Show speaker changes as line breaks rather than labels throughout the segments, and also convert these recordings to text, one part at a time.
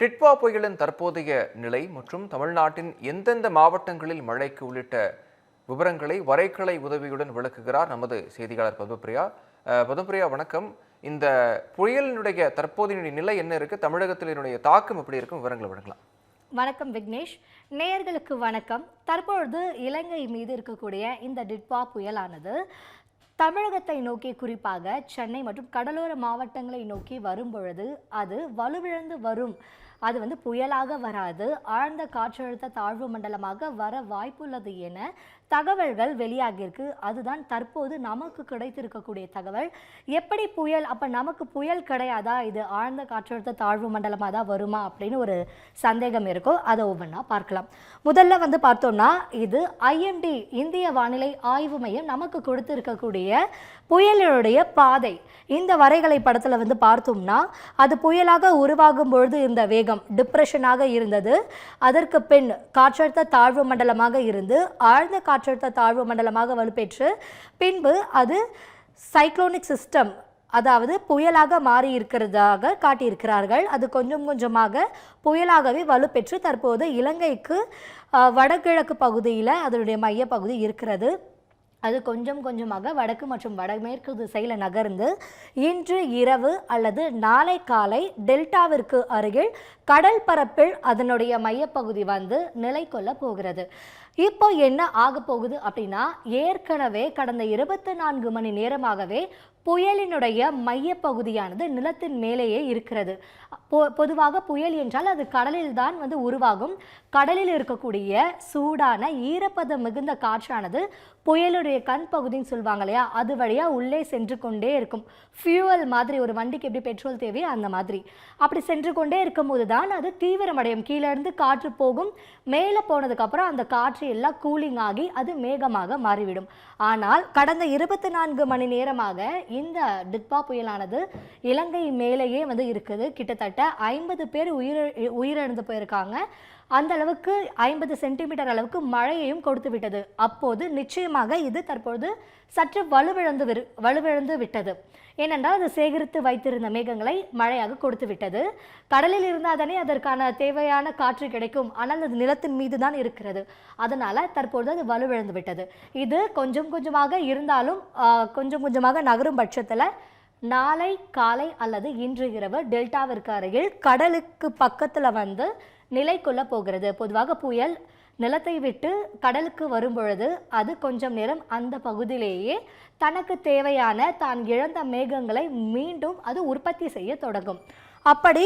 டிட்வா புயலின் தற்போதைய நிலை மற்றும் தமிழ்நாட்டின் எந்தெந்த மாவட்டங்களில் மழைக்கு உள்ளிட்ட விவரங்களை வரைக்கலை உதவியுடன் விளக்குகிறார் நமது செய்தியாளர் பத்மபிரியா பத்மபிரியா வணக்கம். இந்த புயலினுடைய தற்போதைய நிலை என்ன இருக்கு? தமிழகத்தில் தாக்கம் எப்படி இருக்கும்? விவரங்களை வழங்கலாம்.
வணக்கம் விக்னேஷ். நேயர்களுக்கு வணக்கம். தற்பொழுது இலங்கை மீது இருக்கக்கூடிய இந்த டிட்வா புயலானது தமிழகத்தை நோக்கி குறிப்பாக சென்னை மற்றும் கடலோர மாவட்டங்களை நோக்கி வரும் பொழுது அது வலுவிழந்து வரும் அது வந்து புயலாக வராது. ஆழ்ந்த காற்றழுத்த தாழ்வு மண்டலமாக வர வாய்ப்புள்ளது என தகவல்கள் வெளியாகியிருக்கு. அதுதான் தற்போது நமக்கு கிடைத்திருக்கக்கூடிய தகவல். எப்படி புயல் அப்போ நமக்கு புயல் கிடையாதா? இது ஆழ்ந்த காற்றழுத்த தாழ்வு மண்டலமாக தான் வருமா? அப்படின்னு ஒரு சந்தேகம் இருக்கும் அதை ஒவ்வொன்றா பார்க்கலாம். முதல்ல வந்து பார்த்தோம்னா இது ஐஎம்டி இந்திய வானிலை ஆய்வு மையம் நமக்கு கொடுத்திருக்கக்கூடிய புயலினுடைய பாதை. இந்த வரைகலை படத்தில் வந்து பார்த்தோம்னா அது புயலாக உருவாகும் பொழுது இருந்த வேகம் டிப்ரெஷனாக இருந்தது. அதற்கு பின் காற்றழுத்த தாழ்வு மண்டலமாக இருந்து ஆழ்ந்த காற்றழுத்த தாழ்வு மண்டலமாக வலுப்பெற்று பின்பு அது சைக்ளோனிக் சிஸ்டம் அதாவது புயலாக மாறி இருக்கிறதாக காட்டியிருக்கிறார்கள். அது கொஞ்சம் கொஞ்சமாக புயலாகவே வலுப்பெற்று தற்போது இலங்கைக்கு வடகிழக்கு பகுதியில் அதனுடைய மையப்பகுதி இருக்கிறது. அது கொஞ்சம் கொஞ்சமாக வடக்கு மற்றும் வடமேற்கு திசையில் நகர்ந்து இன்று இரவு அல்லது நாளை காலை டெல்டாவிற்கு அருகில் கடல் பரப்பில் அதனுடைய மையப்பகுதி வந்து நிலை கொள்ள போகிறது. இப்போ என்ன ஆக போகுது அப்படின்னா ஏற்கனவே கடந்த இருபத்தி நான்கு மணி நேரமாகவே புயலினுடைய மையப்பகுதியானது நிலத்தின் மேலேயே இருக்கிறது. பொ- பொதுவாக புயல் என்றால் அது கடலில் தான் வந்து உருவாகும். கடலில் இருக்கக்கூடிய சூடான ஈரப்பதம் மிகுந்த காற்றானது புயலுடைய கண் பகுதின்னு சொல்லுவாங்க இல்லையா? அது வழியாக உள்ளே சென்று கொண்டே இருக்கும். ஃபியூவல் மாதிரி ஒரு வண்டிக்கு எப்படி பெட்ரோல் தேவையோ அந்த மாதிரி. அப்படி சென்று கொண்டே இருக்கும்போது தான் அது தீவிரமடையும். கீழே இருந்து காற்று போகும். மேலே போனதுக்கப்புறம் அந்த காற்று எல்லாம் கூலிங் ஆகி அது மேகமாக மாறிவிடும். ஆனால் கடந்த இருபத்தி நான்கு மணி நேரமாக இந்த டிட்பா புயலானது இலங்கை மேலேயே வந்து இருக்குது. கிட்டத்தட்ட ஐம்பது பேர் உயிர் உயிரிழந்து போயிருக்காங்க. அந்த அளவுக்கு ஐம்பது சென்டிமீட்டர் அளவுக்கு மழையையும் கொடுத்து விட்டது. அப்போது நிச்சயமாக இது தற்பொழுது சற்று வலுவிழந்து விரு வலுவிழந்து விட்டது. ஏனென்றால் அது சேகரித்து வைத்திருந்த மேகங்களை மழையாக கொடுத்து விட்டது. கடலில் இருந்தால் தானே அதற்கான தேவையான காற்று கிடைக்கும். ஆனால் அது நிலத்தின் மீது தான் இருக்கிறது. அதனால் தற்பொழுது அது வலுவிழந்து விட்டது. இது கொஞ்சம் கொஞ்சமாக இருந்தாலும் கொஞ்சம் கொஞ்சமாக நகரும் பட்சத்தில் நாளை காலை அல்லது இன்று இரவு டெல்டாவிற்கு அருகில் கடலுக்கு பக்கத்தில் வந்து நிலை கொள்ள போகிறது. பொதுவாக புயல் நிலத்தை விட்டு கடலுக்கு வரும்பொழுது அது கொஞ்சம் நேரம் அந்த பகுதியிலேயே தனக்கு தேவையான தான் இழந்த மேகங்களை மீண்டும் அது உற்பத்தி செய்ய தொடங்கும். அப்படி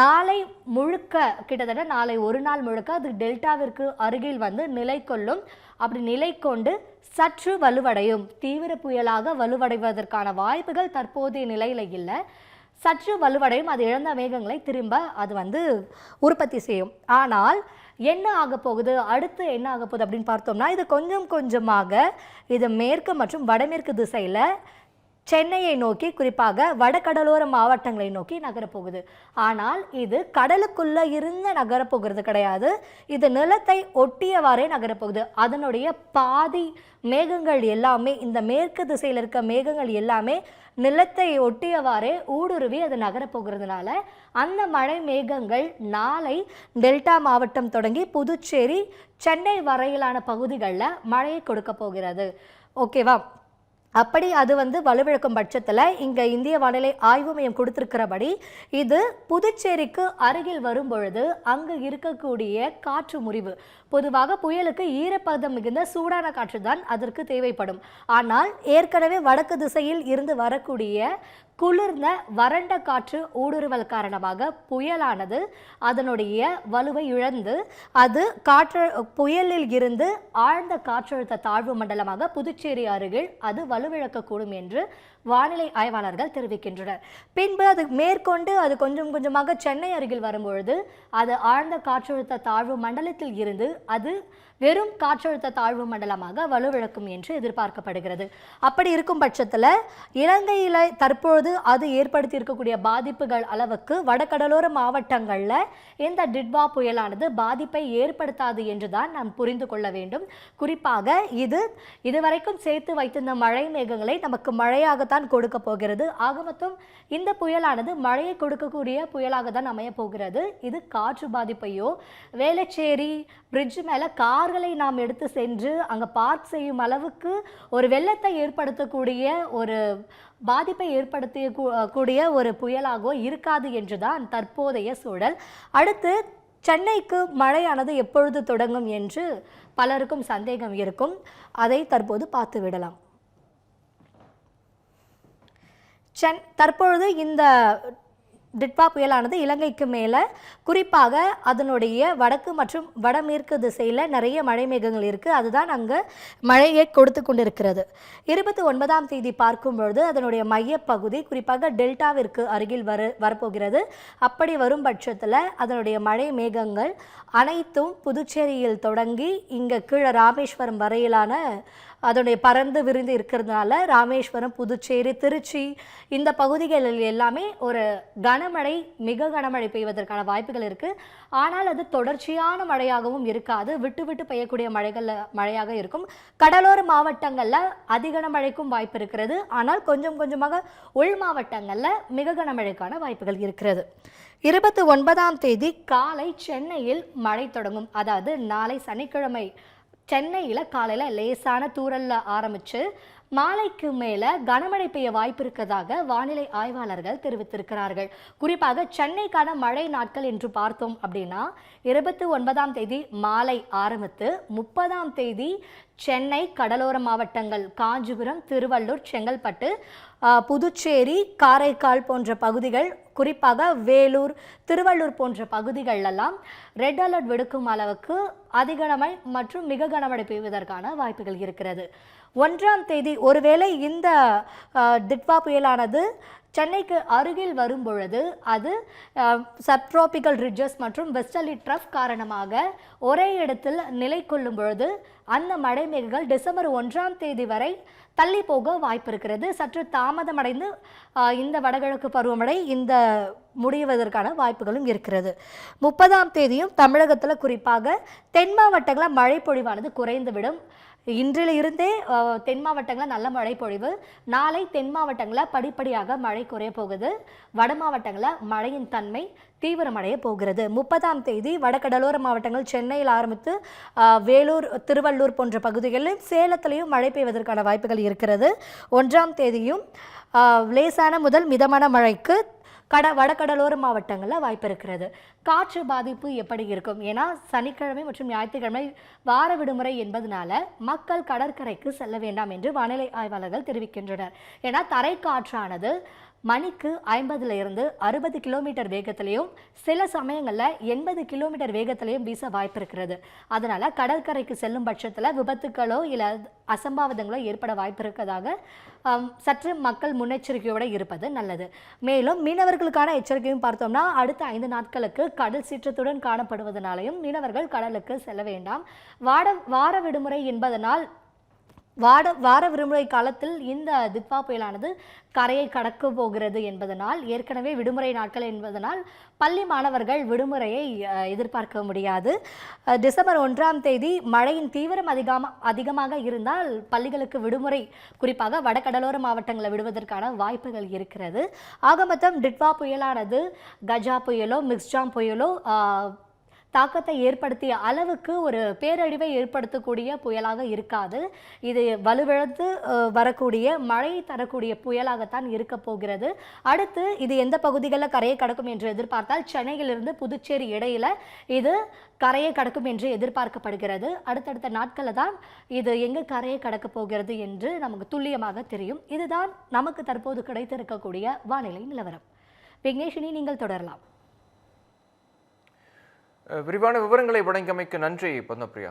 நாளை முழுக்க கிட்டத்தட்ட நாளை ஒரு நாள் முழுக்க அது டெல்டாவிற்கு அருகில் வந்து நிலை கொள்ளும் அப்படி நிலை கொண்டு சற்று வலுவடையும். தீவிர புயலாக வலுவடைவதற்கான வாய்ப்புகள் தற்போதைய நிலையில இல்லை. சற்று வலுவடையும். அது இழந்த மேகங்களை திரும்ப அது வந்து உற்பத்தி செய்யும். ஆனால் என்ன ஆக போகுது? அடுத்து என்ன ஆக போகுது அப்படின்னு பார்த்தோம்னா இது கொஞ்சம் கொஞ்சமாக இது மேற்கு மற்றும் வடமேற்கு திசையில் சென்னையை நோக்கி குறிப்பாக வடகடலோர மாவட்டங்களை நோக்கி நகரப்போகுது. ஆனால் இது கடலுக்குள்ளே இருந்து நகரப்போகிறது கிடையாது. இது நிலத்தை ஒட்டியவாறே நகரப்போகுது. அதனுடைய பாதி மேகங்கள் எல்லாமே இந்த மேற்கு திசையில் இருக்க மேகங்கள் எல்லாமே நிலத்தை ஒட்டியவாறே ஊடுருவி அது நகரப்போகிறதுனால அந்த மழை மேகங்கள் நாளை டெல்டா மாவட்டம் தொடங்கி புதுச்சேரி சென்னை வரையிலான பகுதிகளில் மழையை கொடுக்க போகிறது. ஓகேவா? அப்படி அது வந்து வலுவிழக்கும் பட்சத்தில் இங்கே இந்திய வானிலை ஆய்வு மையம் கொடுத்திருக்கிறபடி இது புதுச்சேரிக்கு அருகில் வரும் பொழுது அங்கு இருக்கக்கூடிய காற்று முறிவு பொதுவாக புயலுக்கு ஈரப்பதம் மிகுந்த சூடான காற்று தான் அதற்கு தேவைப்படும். ஆனால் ஏற்கனவே வடக்கு திசையில் இருந்து வரக்கூடிய குளிர்ந்த வறண்ட காற்று ஊடுருவல் காரணமாக புயலானது அதனுடைய வலுவை இழந்து அது காற்று புயலில் இருந்து ஆழ்ந்த காற்றழுத்த தாழ்வு மண்டலமாக புதுச்சேரி அருகில் அது வலுவிழக்கக்கூடும் என்று வானிலை ஆய்வாளர்கள் தெரிவிக்கின்றனர். பின்பு அது மேற்கொண்டு அது கொஞ்சம் கொஞ்சமாக சென்னை அருகில் வரும்பொழுது அது ஆழ்ந்த காற்றழுத்த தாழ்வு மண்டலத்தில் இருந்து அது வெறும் காற்றழுத்த தாழ்வு மண்டலமாக வலுவிழக்கும் என்று எதிர்பார்க்கப்படுகிறது. அப்படி இருக்கும் பட்சத்தில் இலங்கையில் தற்பொழுது அது ஏற்படுத்தி இருக்கக்கூடிய பாதிப்புகள் அளவுக்கு வடகடலோர மாவட்டங்களில் இந்த டிட்வா புயலானது பாதிப்பை ஏற்படுத்தாது என்றுதான் நாம் புரிந்து கொள்ள வேண்டும். குறிப்பாக இது இதுவரைக்கும் சேர்த்து வைத்திருந்த மழை மேகங்களை நமக்கு மழையாகத்தான் கொடுக்க போகிறது. ஆக மொத்தம் இந்த புயலானது மழையை கொடுக்கக்கூடிய புயலாக தான் அமைய போகிறது. இது காற்று பாதிப்பையோ வேளச்சேரி பிரிட்ஜ் மேலே கார்களை நாம் எடுத்து சென்று அங்கே பார்க் செய்யும் அளவுக்கு ஒரு வெள்ளத்தை ஏற்படுத்தக்கூடிய ஒரு பாதிப்பை ஏற்படுத்திய கூ- கூடிய ஒரு புயலாகவோ இருக்காது என்றுதான் தற்போதைய சூழல். அடுத்து சென்னைக்கு மழையானது எப்பொழுது தொடங்கும் என்று பலருக்கும் சந்தேகம் இருக்கும். அதை தற்போது பார்த்து விடலாம். சென் தற்பொழுது இந்த டிட்பா புயலானது இலங்கைக்கு மேலே. குறிப்பாக அதனுடைய வடக்கு மற்றும் வடமேற்கு திசையில் நிறைய மழை மேகங்கள் இருக்குது அதுதான் அங்கே மழையை கொடுத்து கொண்டிருக்கிறது. இருபத்தி ஒன்பதாம் தேதி பார்க்கும் பொழுது அதனுடைய மையப்பகுதி குறிப்பாக டெல்டாவிற்கு அருகில் வர வரப்போகிறது. அப்படி வரும் பட்சத்தில் அதனுடைய மழை மேகங்கள் அனைத்தும் புதுச்சேரியில் தொடங்கி இங்கே கீழே ராமேஸ்வரம் வரையிலான அதனுடைய பறந்து விரிந்து இருக்கிறதுனால ராமேஸ்வரம் புதுச்சேரி திருச்சி இந்த பகுதிகளில் எல்லாமே ஒரு கனமழை மிக கனமழை பெய்வதற்கான வாய்ப்புகள் இருக்குது ஆனால் அது தொடர்ச்சியான மழையாகவும் இருக்காது. விட்டு விட்டு பெய்யக்கூடிய மழைகள் மழையாக இருக்கும். கடலோர மாவட்டங்களில் அதிக கனமழைக்கும் வாய்ப்பு இருக்கிறது. ஆனால் கொஞ்சம் கொஞ்சமாக உள் மாவட்டங்களில் மிக கனமழைக்கான வாய்ப்புகள் இருக்கிறது. இருபத்தி ஒன்பதாம் தேதி காலை சென்னையில் மழை தொடங்கும். அதாவது நாளை சனிக்கிழமை சென்னையில் காலையில் லேசான தூறல்ல ஆரம்பித்து மாலைக்கு மேலே கனமழை பெய்ய வாய்ப்பு இருக்கதாக வானிலை ஆய்வாளர்கள் தெரிவித்திருக்கிறார்கள். குறிப்பாக சென்னைக்கான மழை நாட்கள் என்று பார்த்தோம் அப்படின்னா இருபத்தி ஒன்பதாம் தேதி மாலை ஆரம்பித்து முப்பதாம் தேதி சென்னை கடலோர மாவட்டங்கள் காஞ்சிபுரம் திருவள்ளூர் செங்கல்பட்டு புதுச்சேரி காரைக்கால் போன்ற பகுதிகள் குறிப்பாக வேலூர் திருவள்ளூர் போன்ற பகுதிகளெல்லாம் ரெட் அலர்ட் விடுக்கும் அளவுக்கு அதிக மற்றும் மிக கனமழை பெய்வதற்கான வாய்ப்புகள் இருக்கிறது. ஒன்றாம் தேதி ஒருவேளை இந்த திட்வா டிட்வா புயலானது சென்னைக்கு அருகில் வரும் பொழுது அது சப்ட்ராபிக்கல் ரிட்ஜஸ் மற்றும் வெஸ்டலி ட்ரஃப் காரணமாக ஒரே இடத்தில் நிலை கொள்ளும் பொழுது அந்த மழைமேகங்கள் டிசம்பர் ஒன்றாம் தேதி வரை தள்ளி போக வாய்ப்பு இருக்கிறது சற்று தாமதமடைந்து இந்த வடகிழக்கு பருவமழை இந்த முடிவதற்கான வாய்ப்புகளும் இருக்கிறது. முப்பதாம் தேதியும் தமிழகத்தில் குறிப்பாக தென் மாவட்டங்களில் மழை பொழிவானது குறைந்துவிடும். இன்றிலிருந்தே தென் மாவட்டங்களில் நல்ல மழை பொழிவு நாளை தென் மாவட்டங்களில் படிப்படியாக மழை குறைய போகுது. வட மாவட்டங்களில் மழையின் தன்மை தீவிரமடைய போகிறது. முப்பதாம் தேதி வடகடலோர மாவட்டங்கள் சென்னையில் ஆரம்பித்து வேலூர் திருவள்ளூர் போன்ற பகுதிகளில் சேலத்திலையும் மழை பெய்வதற்கான வாய்ப்புகள் இருக்கிறது. ஒன்றாம் தேதியும் லேசான முதல் மிதமான மழைக்கு கட வடகடலோர மாவட்டங்களில் வாய்ப்பு இருக்கிறது. காற்று பாதிப்பு எப்படி இருக்கும்? ஏன்னா சனிக்கிழமை மற்றும் ஞாயிற்றுக்கிழமை வார விடுமுறை என்பதனால மக்கள் கடற்கரைக்கு செல்ல வேண்டாம் என்று வானிலை ஆய்வாளர்கள் தெரிவிக்கின்றனர். ஏன்னா தரைக்காற்றானது மணிக்கு ஐம்பதுல இருந்து அறுபது கிலோமீட்டர் வேகத்திலையும் சில சமயங்களில் எண்பது கிலோமீட்டர் வேகத்திலையும் வீச வாய்ப்பு இருக்கிறது அதனால கடற்கரைக்கு செல்லும் பட்சத்தில் விபத்துக்களோ இல்லை அசம்பாவிதங்களோ ஏற்பட வாய்ப்பு இருக்கிறதாக சற்று மக்கள் முன்னெச்சரிக்கையோடு இருப்பது நல்லது. மேலும் மீனவர்களுக்கான எச்சரிக்கையும் பார்த்தோம்னா அடுத்த ஐந்து நாட்களுக்கு கடல் சீற்றத்துடன் காணப்படுவதனாலையும் மீனவர்கள் கடலுக்கு செல்ல வேண்டாம். வாட வார விடுமுறை என்பதனால் வாட வார விடுமுறை காலத்தில் இந்த திக்வா புயலானது கரையை கடக்க போகிறது என்பதனால் ஏற்கனவே விடுமுறை நாட்கள் என்பதனால் பள்ளி மாணவர்கள் விடுமுறையை எதிர்பார்க்க முடியாது. டிசம்பர் ஒன்றாம் தேதி மழையின் தீவிரம் அதிகமாக அதிகமாக இருந்தால் பள்ளிகளுக்கு விடுமுறை குறிப்பாக வடகடலோர மாவட்டங்களை விடுவதற்கான வாய்ப்புகள் இருக்கிறது. ஆக மொத்தம் டிட்வா புயலானது கஜா புயலோ மிக்ஸ்ஜாம் புயலோ தாக்கத்தை ஏற்படுத்திய அளவுக்கு ஒரு பேரழிவை ஏற்படுத்தக்கூடிய புயலாக இருக்காது. இது வலுவிழந்து வரக்கூடிய மழை தரக்கூடிய புயலாகத்தான் இருக்க போகிறது. அடுத்து இது எந்த பகுதிகளில் கரையை கடக்கும் என்று எதிர்பார்த்தால் சென்னையிலிருந்து புதுச்சேரி இடையில இது கரையை கடக்கும் என்று எதிர்பார்க்கப்படுகிறது. அடுத்தடுத்த நாட்களில் தான் இது எங்கே கரையை கடக்க போகிறது என்று நமக்கு துல்லியமாக தெரியும். இதுதான் நமக்கு தற்போது கிடைத்திருக்கக்கூடிய வானிலை நிலவரம். விக்னேஷினி நீங்கள் தொடரலாம்.
விரிவான விவரங்களை வழங்கியமைக்கு நன்றி பத்மபிரியா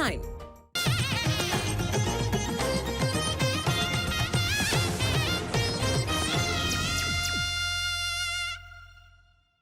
nine